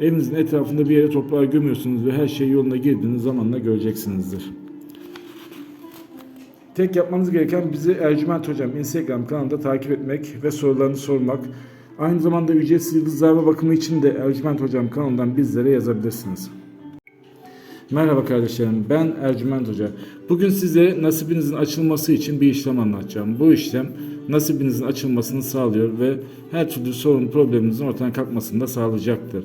evinizin etrafında bir yere toprağa gömüyorsunuz ve her şey yoluna girdiğiniz zamanla göreceksinizdir. Tek yapmanız gereken bizi Ercüment Hocam Instagram kanalında takip etmek ve sorularını sormak. Aynı zamanda ücretsiz yıldızlarla bakımı için de Ercüment Hocam kanalından bizlere yazabilirsiniz. Merhaba kardeşlerim, ben Ercüment Hoca. Bugün size nasibinizin açılması için bir işlem anlatacağım. Bu işlem nasibinizin açılmasını sağlıyor ve her türlü sorun probleminizin ortadan kalkmasını da sağlayacaktır.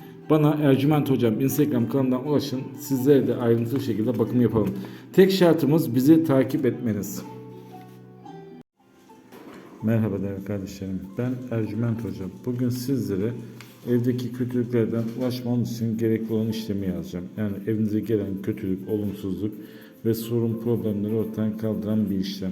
bana Ercüment Hocam Instagram kanalından ulaşın. Sizlere de ayrıntılı şekilde bakım yapalım. Tek şartımız bizi takip etmeniz. Merhaba değerli kardeşlerim. Ben Ercüment Hocam. Bugün sizlere evdeki kötülüklerden ulaşmanız için gerekli olan işlemi yazacağım. Yani evinize gelen kötülük, olumsuzluk ve sorun problemleri ortadan kaldıran bir işlem.